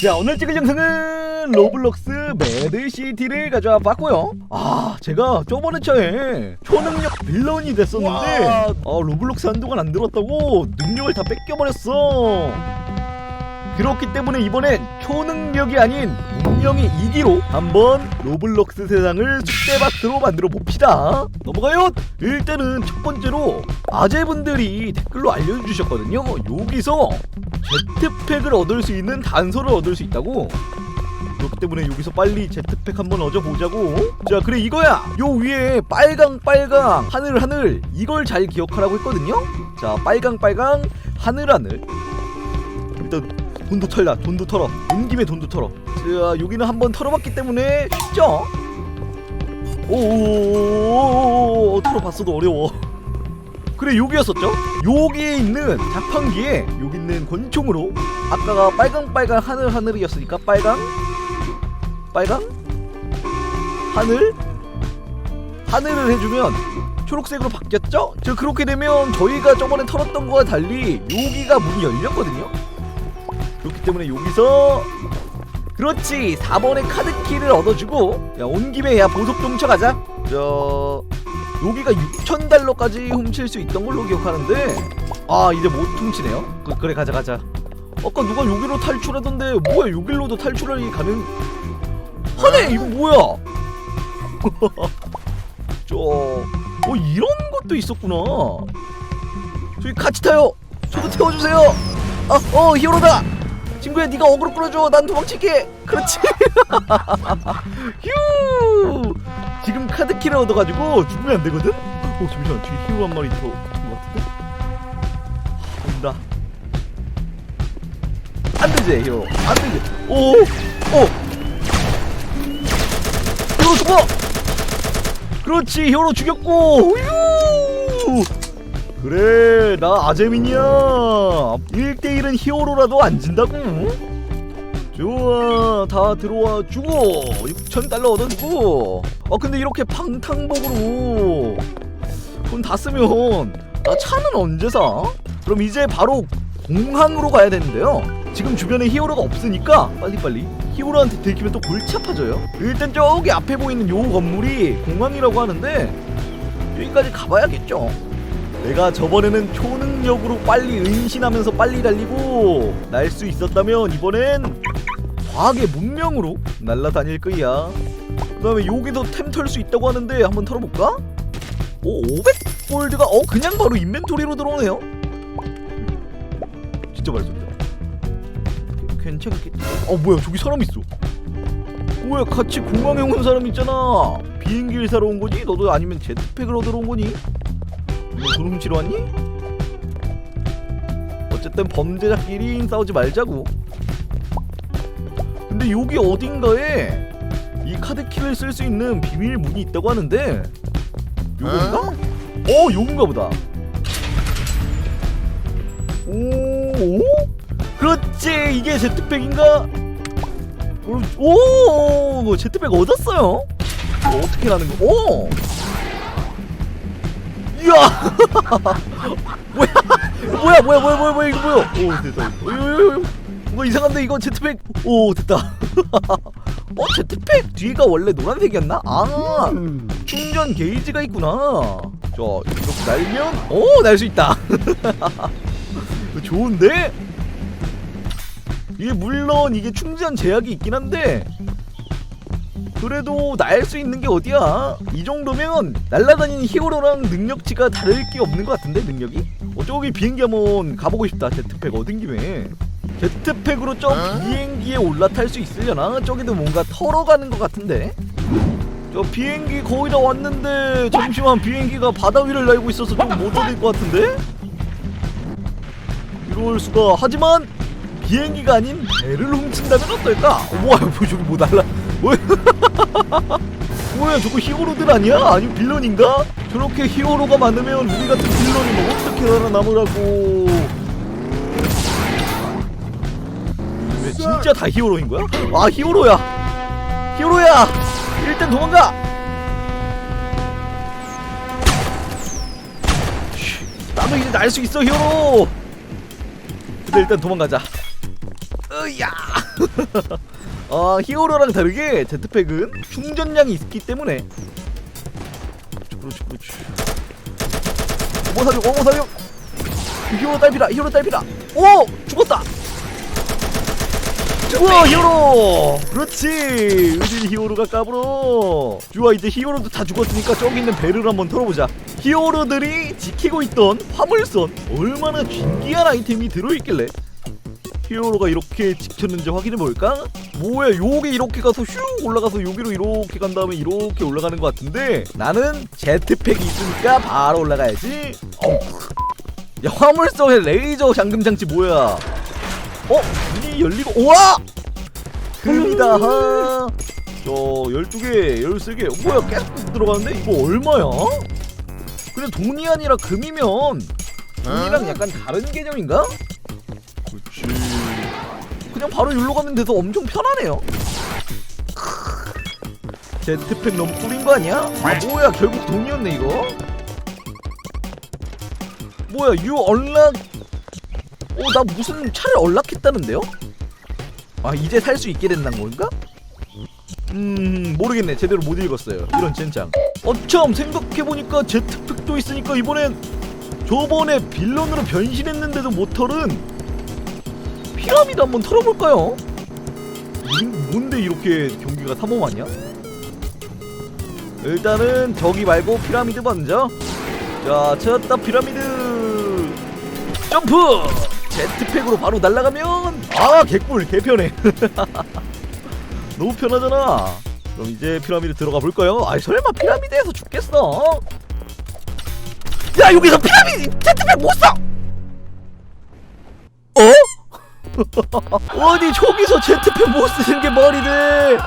자 오늘 찍을 영상은 로블록스 매드시티를 가져와 봤고요 아 제가 저번에 차에 초능력 빌런이 됐었는데 와. 아 로블록스 한동안 안 들었다고 능력을 다 뺏겨버렸어 그렇기 때문에 이번엔 초능력이 아닌 운명의 이기로 한번 로블록스 세상을 숙제밭으로 만들어 봅시다. 넘어가요. 일단은 첫 번째로 아재분들이 댓글로 알려주셨거든요. 여기서 제트팩을 얻을 수 있는 단서를 얻을 수 있다고. 그렇기 때문에 여기서 빨리 제트팩 한번 얻어보자고. 자 그래 이거야. 요 위에 빨강 빨강 하늘 하늘. 이걸 잘 기억하라고 했거든요. 자 빨강 빨강 하늘 하늘. 일단 돈도 털라 돈도 털어. 온 김에 돈도 털어. 자 여기는 한번 털어봤기 때문에 쉽죠? 오오오오오오 털어봤어도 어려워. 그래 여기였었죠? 여기에 있는 자판기에 여기 있는 권총으로 아까가 빨강 빨강 하늘 하늘이었으니까 빨강? 빨강? 하늘? 하늘을 해주면 초록색으로 바뀌었죠? 저 그렇게 되면 저희가 저번에 털었던 거와 달리 여기가 문이 열렸거든요 그렇기 때문에 여기서 그렇지. 4번의 카드키를 얻어주고 야 온 김에 야 보석 좀 훔쳐가자. 저 여기가 6,000달러까지 훔칠 수 있던 걸로 기억하는데. 아 이제 못 훔치네요. 그, 그래 가자 가자. 아까 누가 여기로 탈출하던데 뭐야 여기로도 탈출이 가능? 하네 이거 뭐야? 저어 이런 것도 있었구나. 저기 같이 타요. 저도 태워주세요. 아어 히어로다 친구야 네가 어그로 끌어줘. 난 도망칠게. 그렇지. 휴! 지금 카드키를 얻어가지고 죽으면 안 되거든? 어 잠시만. 뒤에 히어로 한 마리 더 붙은 것 같은데 하, 온다. 안 되지 히어로 안 되지. 오오. 히어로 죽어! 그렇지 히어로 죽였고. 휴 그래 나 아재민이야. 1대1은 히어로라도 안 진다고? 좋아 다 들어와 주고 6천달러 얻어주고. 아 근데 이렇게 방탕복으로 돈 다 쓰면 나 차는 언제 사? 그럼 이제 바로 공항으로 가야 되는데요. 지금 주변에 히어로가 없으니까 빨리빨리 히어로한테 들키면 또 골치 아파져요. 일단 저기 앞에 보이는 요 건물이 공항이라고 하는데 여기까지 가봐야겠죠 내가 저번에는 초능력으로 빨리 은신하면서 빨리 달리고 날 수 있었다면 이번엔 과학의 문명으로 날아다닐 거야. 그 다음에 여기도 템 털 수 있다고 하는데 한번 털어볼까? 오 500골드가 어 그냥 바로 인벤토리로 들어오네요. 진짜 말해준다. 괜찮겠지? 어 뭐야 저기 사람 있어. 뭐야 같이 공항에 온 사람 있잖아. 비행기를 사러 온 거니? 너도 아니면 제트팩을 얻으러 온 거니? 이거 돈 훔치러 왔니? 어쨌든 범죄자끼리 싸우지 말자고. 근데 여기 어딘가에 이 카드키를 쓸 수 있는 비밀 문이 있다고 하는데 요건가? 어, 요건가 보다. 오, 오? 그렇지 이게 제트팩인가? 그럼 오 제트팩 얻었어요. 이거 어떻게 하는 거? 오. 이야. 뭐야? 뭐야 뭐야 뭐야 뭐야 뭐야 이거 뭐야? 오 됐다. 뭐 이상한데 이거 제트팩? 오 됐다. 어 제트팩? 뒤가 원래 노란색이었나? 아 충전 게이지가 있구나. 자 이렇게 날면? 오날 수 있다. 좋은데? 이게 물론 이게 충전 제약이 있긴 한데 그래도 날 수 있는 게 어디야? 이 정도면 날아다니는 히어로랑 능력치가 다를 게 없는 것 같은데 능력이? 어 저기 비행기 한번 가보고 싶다 제트팩 얻은 김에 제트팩으로 저 비행기에 올라탈 수 있으려나? 저기도 뭔가 털어가는 것 같은데 저 비행기 거의 다 왔는데 잠시만 비행기가 바다 위를 날고 있어서 좀못 얻을 것 같은데? 이럴 수가 하지만 비행기가 아닌 배를 훔친다면 어떨까? 어, 뭐야 뭐 저기 뭐 날라 뭐야 뭐야 저거 히어로들 아니야? 아니 빌런인가? 저렇게 히어로가 많으면 우리 같은 빌런이 뭐 어떻게 살아남으라고. 왜 진짜 다 히어로인 거야? 아 히어로야. 히어로야! 일단 도망가! 쉬, 나도 이제 날 수 있어 히어로! 근데 일단 도망가자. 으야 아 히어로랑 다르게 제트팩은 충전량이 있기 때문에. 그렇지 그렇지 그렇지. 어머 사격 어머 사격. 히어로 딸피다 히어로 딸피다 오 죽었다. 우와 히어로. 그렇지. 의진 히어로가 까불어. 좋아 이제 히어로도 다 죽었으니까 저기 있는 배를 한번 털어보자. 히어로들이 지키고 있던 화물선 얼마나 신기한 아이템이 들어있길래 히어로가 이렇게 지켰는지 확인해 볼까? 뭐야 요게 이렇게 가서 슉 올라가서 여기로 이렇게 간 다음에 이렇게 올라가는 것 같은데 나는 제트팩이 있으니까 바로 올라가야지 어우. 야 화물선에 레이저 잠금 장치 뭐야 어? 문이 열리고 우와! 금이다 하. 저 12개 13개 뭐야 계속 들어가는데 이거 얼마야? 근데 돈이 아니라 금이면 돈이랑 약간 다른 개념인가? 그냥 바로 여기로 가면 돼서 엄청 편하네요. 제트팩 너무 꿀인 거 아니야? 아 뭐야 결국 돈이었네 이거 뭐야 유 언락 어 나 무슨 차를 언락했다는데요? 아 이제 살 수 있게 된다는 건가? 음 모르겠네 제대로 못 읽었어요 이런 젠장 어참 생각해보니까 제트팩도 있으니까 이번엔 저번에 빌런으로 변신했는데도 못 털은 피라미드 한번 털어볼까요? 음, 뭔데 이렇게 경기가 삼엄하냐? 일단은 저기 말고 피라미드 먼저 자 찾았다 피라미드 점프! 제트팩으로 바로 날아가면 아 개꿀 개편해 너무 편하잖아 그럼 이제 피라미드 들어가 볼까요? 아이 설마 피라미드에서 죽겠어? 야 여기서 피라미드 제트팩 못 써! 어? 아니 저기서 제트팩 못 쓰는 게 돼?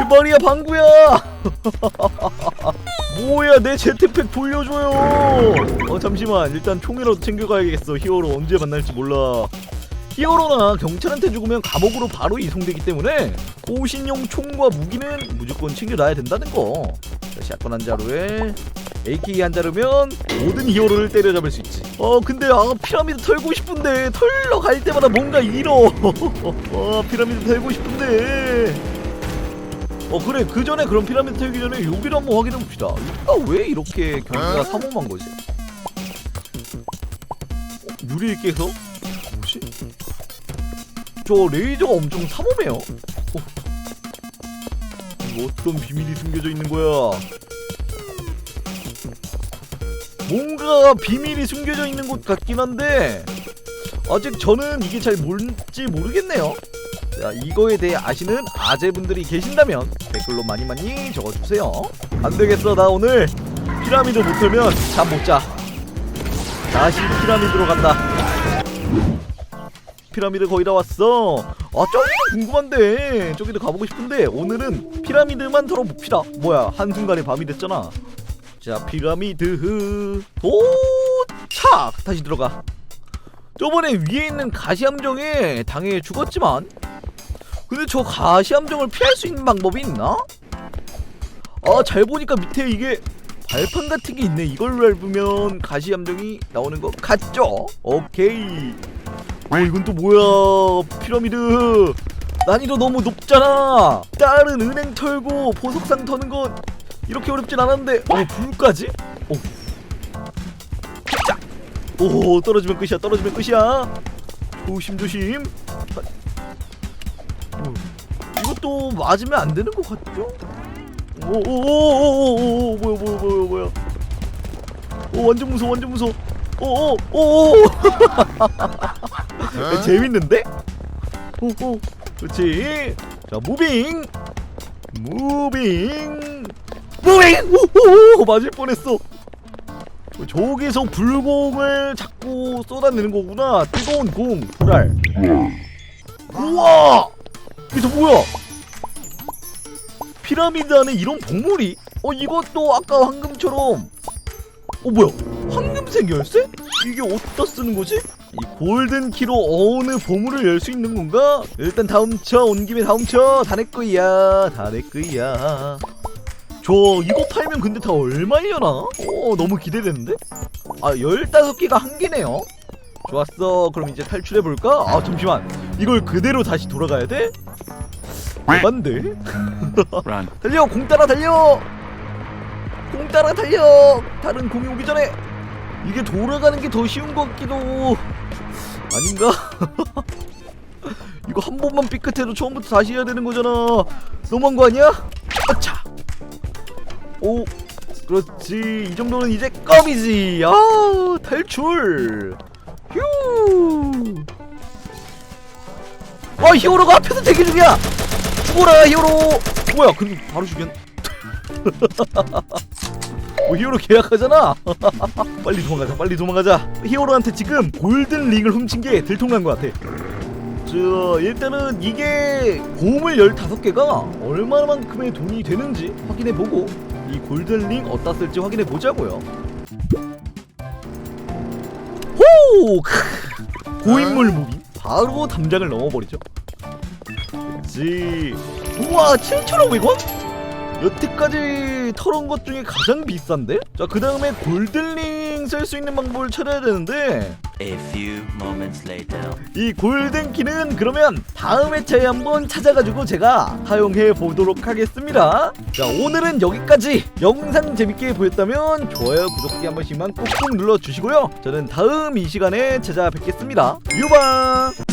이 말이야 방구야. 뭐야 내 제트팩 돌려줘요. 어 잠시만. 일단 총이라도 챙겨가야겠어. 히어로 언제 만날지 몰라. 히어로나 경찰한테 죽으면 감옥으로 바로 이송되기 때문에 호신용 총과 무기는 무조건 챙겨놔야 된다는 거. 자, 샷건 한 자루에 AK 한 자루면 모든 히어로를 때려잡을 수 있지 어 근데 아 피라미드 털고 싶은데 털러 갈 때마다 뭔가 잃어 어 피라미드 털고 싶은데 어 그래 그 전에 그럼 피라미드 털기 전에 여기를 한번 확인해 봅시다 여기가 왜 이렇게 경기가 삼엄한 거지? 어, 유리에 깨서 뭐지? 저 레이저가 엄청 삼엄해요. 어. 이거 어떤 비밀이 숨겨져 있는 거야? 뭔가 비밀이 숨겨져 있는 곳 같긴 한데 아직 저는 이게 잘 뭔지 모르겠네요. 자, 이거에 대해 아시는 아재분들이 계신다면 댓글로 많이 많이 적어주세요. 안 되겠어, 나 오늘 피라미드 못 털면 잠 못 자. 다시 피라미드로 간다. 피라미드 거의 다 왔어. 아, 저기도 궁금한데. 저기도 가보고 싶은데 오늘은 피라미드만 털어봅시다. 뭐야, 한순간에 밤이 됐잖아. 자, 피라미드 도착. 다시 들어가. 저번에 위에 있는 가시함정에 당해 죽었지만 근데 저 가시함정을 피할 수 있는 방법이 있나? 아 잘 보니까 밑에 이게 발판 같은 게 있네 이걸 밟으면 가시함정이 나오는 거 같죠? 오케이 어 이건 또 뭐야 피라미드 난이도 너무 높잖아 다른 은행 털고 보석상 터는 건 이렇게 어렵진 않았는데. 어 불까지? 오. 자. 오 떨어지면 끝이야 떨어지면 끝이야. 조심조심. 어, 이것도 맞으면 안 되는 것 같죠? 오오오오오오 뭐야 뭐야 뭐야 뭐야. 오 완전 무서워 완전 무서워. 오오오오. 재밌는데? 오오. 그렇지. 자 무빙. 무빙 무빙 오오오 맞을 뻔했어. 저기서 불공을 자꾸 쏟아내는 거구나. 뜨거운 공 불알. 우와! 이게 뭐야? 피라미드 안에 이런 보물이? 어 이것도 아까 황금처럼. 어 뭐야? 황금색 열쇠? 이게 어디다 쓰는 거지? 이 골든 키로 어느 보물을 열 수 있는 건가? 일단 다음 차온 김에 다음 차다 내 거야 다 내 거야 저 이거 팔면 근데 다 얼마려나? 어 너무 기대되는데? 아 15개가 한 개네요 좋았어 그럼 이제 탈출해볼까? 아 잠시만 이걸 그대로 다시 돌아가야 돼? 대반데? 달려 공 따라 달려 공 따라 달려 다른 공이 오기 전에 이게 돌아가는 게 더 쉬운 것 같기도 아닌가? 이거 한 번만 삐끗해도 처음부터 다시 해야 되는 거잖아 너무한 거 아니야? 아차 오 그렇지. 이 정도는 이제 껌이지. 아 탈출. 휴. 아 히어로가 앞에서 대기 중이야. 죽어라 히어로. 뭐야 근데 바로 죽였 뭐 히어로 계약하잖아. 빨리 도망가자 빨리 도망가자. 히어로한테 지금 골든 링을 훔친 게 들통난 것 같아. 저 일단은 이게 보물 15개가 얼마만큼의 돈이 되는지 확인해 보고 이 골든 링 어디다 쓸지 확인해 보자고요 호! 크! 고인물 무기 바로 담장을 넘어버리죠 그치 우와 7,500원? 여태까지 털은 것 중에 가장 비싼데? 자 그 다음에 골든링 쓸 수 있는 방법을 찾아야 되는데. A few moments later. 이 골든키는 그러면 다음 회차에 한번 찾아가지고 제가 사용해 보도록 하겠습니다. 자 오늘은 여기까지. 영상 재밌게 보였다면 좋아요 구독기 한 번씩만 꾹꾹 눌러주시고요. 저는 다음 이 시간에 찾아뵙겠습니다. 유바